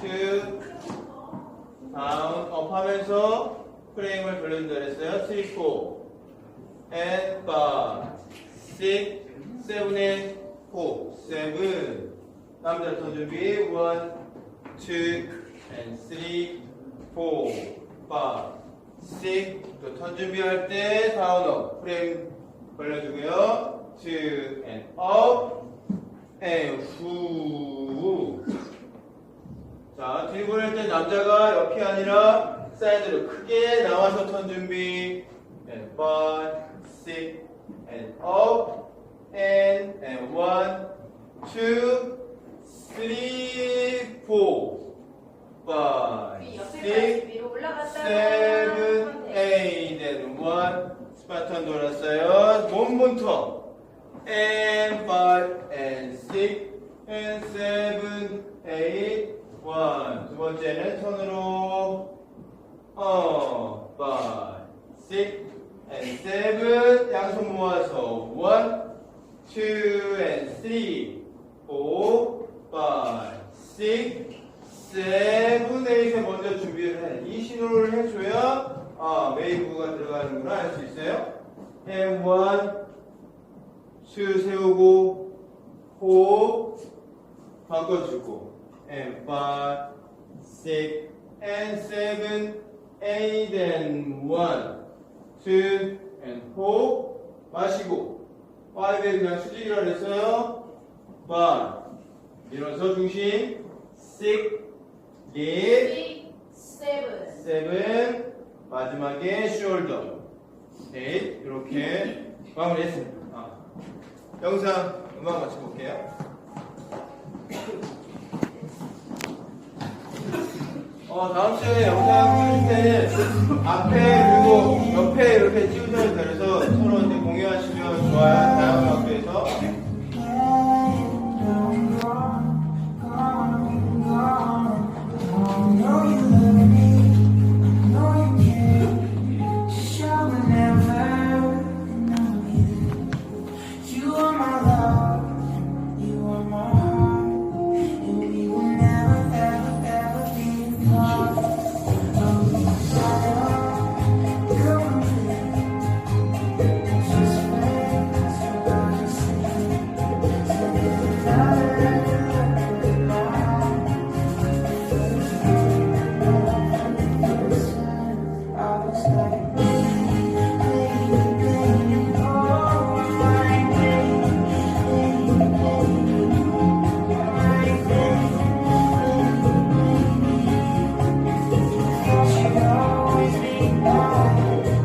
two, 다운, 업 하면서 프레임을 돌려준다 그랬어요. three, four, and five, six, seven, and four, seven. 남자 턴 준비, one, two, and three, four, five, six. 또턴 준비할 때 다운, 업, 프레임 벌려주고요. two, and up, and 후. 자, 들고 할때 남자가 옆이 아니라 사이드로 크게 나와서 턴 준비. And five, six, and up, and and one, two, three, four, five, six, seven, eight, and one. 스파턴 돌았어요. 턴. And five, and six, and seven, eight, one. 두 번째는 턴으로 어, five, six, and seven. 양손 모아서 one, two, and three, four, five, six, seven, eight에 먼저 준비를 해. 이 신호를 해줘야 아, 웨이브가 들어가는구나 알수 있어요. and one, two 세우고, four 바꿔주고, and five, six, and seven, eight, and one, two, and four. 마시고, five에 그냥 수직이라 그랬어요. five. 밀어서 중심, six, 립, 세븐 세븐 마지막에 숄더 에잇 이렇게 마무리했습니다. 아, 영상 음악 맞춰볼게요. 어, 다음 시간에 영상 찍을 때 앞에 그리고 옆에 이렇게 찍으셔도 좋아요. Música